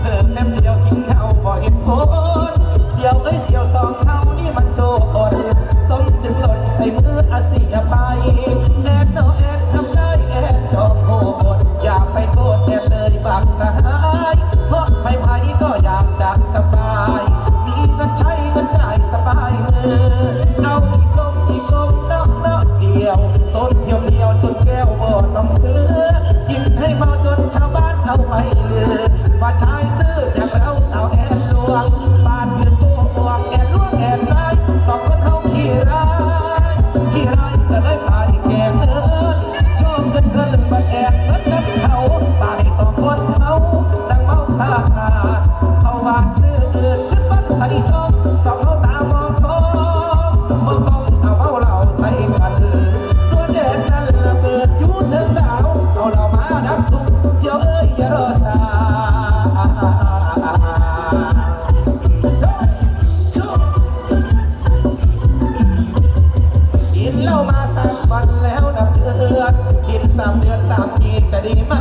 เพิ่มน้ำ สามเดือนสามปีจะดีไหม